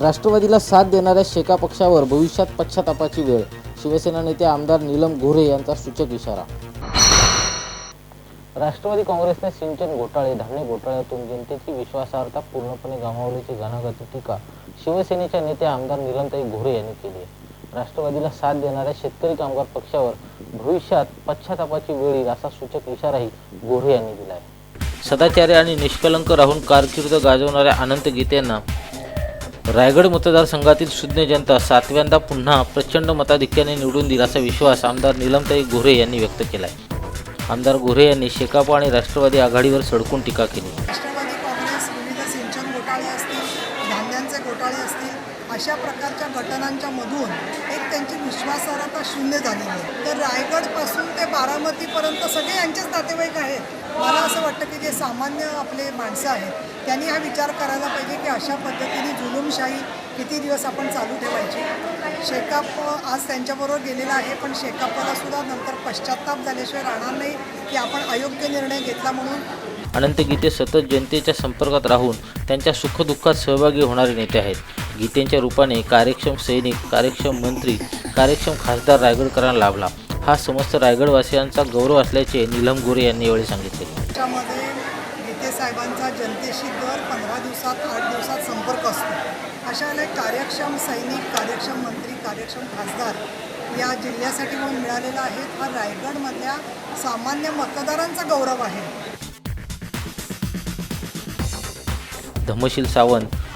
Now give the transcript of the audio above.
राष्ट्रवादीला साथ देणाऱ्या शेका पक्षावर भविष्यात पश्चातापाची वेळ. शिवसेना नेते आमदार नीलम गोऱ्हे यांचा सूचक इशारा. राष्ट्रवादी काँग्रेसने सिंचन घोटाळे धान्य घोटाळ्यातून जनतेची विश्वासार्हता पूर्णपणे गमावल्याची घणाघाती टीका शिवसेनेच्या नेत्या आमदार निलमताई घोरे यांनी केली आहे. राष्ट्रवादीला साथ देणाऱ्या शेतकरी कामगार पक्षावर भविष्यात पश्चातापाची वेळ येईल असा सूचक इशाराही गोरे यांनी दिला आहे. सदाचार्य आणि निष्कलंक राहून कारकीर्द गाजवणाऱ्या अनंत गीतेंना रायगड मतदारसंघातील शून्य जनता सातव्यांदा पुन्हा प्रचंड मताधिक्याने निवडून दिला असा विश्वास आमदार निलमताई गोरे यांनी व्यक्त केला आहे आमदार गोरे यांनी शेकापा आणि राष्ट्रवादी आघाडीवर सडकून टीका केली. राष्ट्रवादी काँग्रेस विविध सिंचन घोटाळे असतील धान्यांचे घोटाळे असतील अशा प्रकारच्या घटनांच्या मधून एक त्यांची विश्वासार्हता शून्य झालेली आहे. तर रायगडपासून ते बारामतीपर्यंत सगळे यांचेच नातेवाईक आहेत. मला असं वाटतं की जे सामान्य आपले माणसं आहेत त्यांनी हा विचार करायला पाहिजे की अशा पद्धतीने जुलूमशाही किती दिवस आपण चालू ठेवायची. शेकाप आज त्यांच्याबरोबर गेलेला आहे पण शेकापाला सुद्धा नंतर पश्चाताप झाल्याशिवाय राहणार नाही की आपण अयोग्य निर्णय घेतला म्हणून. अनंत गीते सतत जनतेच्या संपर्कात राहून त्यांच्या सुखदुःखात सहभागी होणारे नेते आहेत. गीतेंच्या रूपाने कार्यक्षम सैनिक कार्यक्षम मंत्री कार्यक्षम खासदार रायगडकरांना लाभला. हा समस्त रायगडवासियांचा गौरव असल्याचे नीलम गोरे यांनी यावेळी सांगितले. त्याच्यामध्ये गीते साहेबांचा जनतेशी दर पंधरा दिवसात आठ दिवसात संपर्क असतो. अशा एक कार्यक्षम सैनिक कार्यक्षम मंत्री कार्यक्षम खासदार या जिल्ह्यासाठी म्हणून मिळालेला आहे. हा रायगडमधल्या सामान्य मतदारांचा गौरव आहे. धम्मशील सावंत